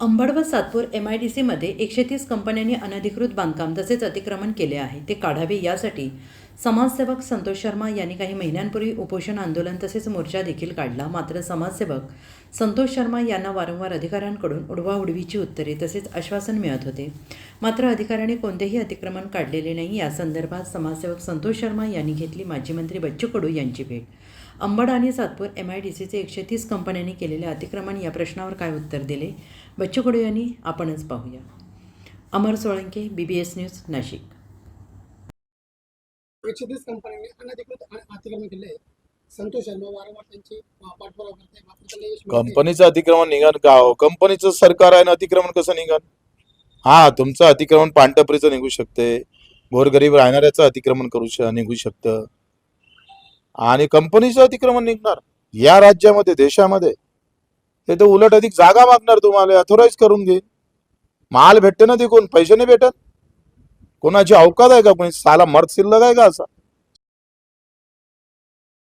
अंबड व Satpur M I D सीमध्ये एकशे तीस कंपन्यांनी अनधिकृत बांधकाम तसेच अतिक्रमण केले आहे ते काढावे यासाठी समाजसेवक संतोष शर्मा यांनी काही महिन्यांपूर्वी उपोषण आंदोलन तसेच मोर्चा देखील काढला. मात्र समाजसेवक संतोष शर्मा यांना वारंवार अधिकाऱ्यांकडून उडवाउडवीची उत्तरे तसेच आश्वासन मिळत होते. मात्र अधिकाऱ्याने कोणतेही अतिक्रमण काढलेले नाही. या संदर्भात समाजसेवक संतोष शर्मा यांनी घेतली माजी मंत्री बच्चू कडू यांची भेट. अंबड आणि सातपूर एम आय डी सीचे एकशे तीस कंपन्यांनी केलेले अतिक्रमण या प्रश्नावर काय उत्तर दिले? बच्चू कडू यांनी आपणच पाहूया. Amar Solanke B B S news Nashik. एकशे तीस कंपन्यांनी अनधिकृत अतिक्रमण केले आहे. संतोष शर्मा वारंवार त्यांची पाठपुरावा करते मात्र त्याला यश कंपनीचं अतिक्रमण निघान का हो? कंपनीचं सरकार आहे ना अतिक्रमण कसं निघान हा तुमचं अतिक्रमण पानटपरीचं निघू शकते. गोरगरीब राहणाऱ्याचं अतिक्रमण करू श निघू शकतं. आणि कंपनीचं अतिक्रमण निघणार. या राज्यामध्ये देशामध्ये. ते तर उलट अधिक जागा मागणार तुम्हाला. अथोराईज करून घेईल माल भेटते ना तिकून? पैसे नाही भेटत? कोणाची अवकात आहे का? कोणी साला मर्द शिल्लक आहे का असा?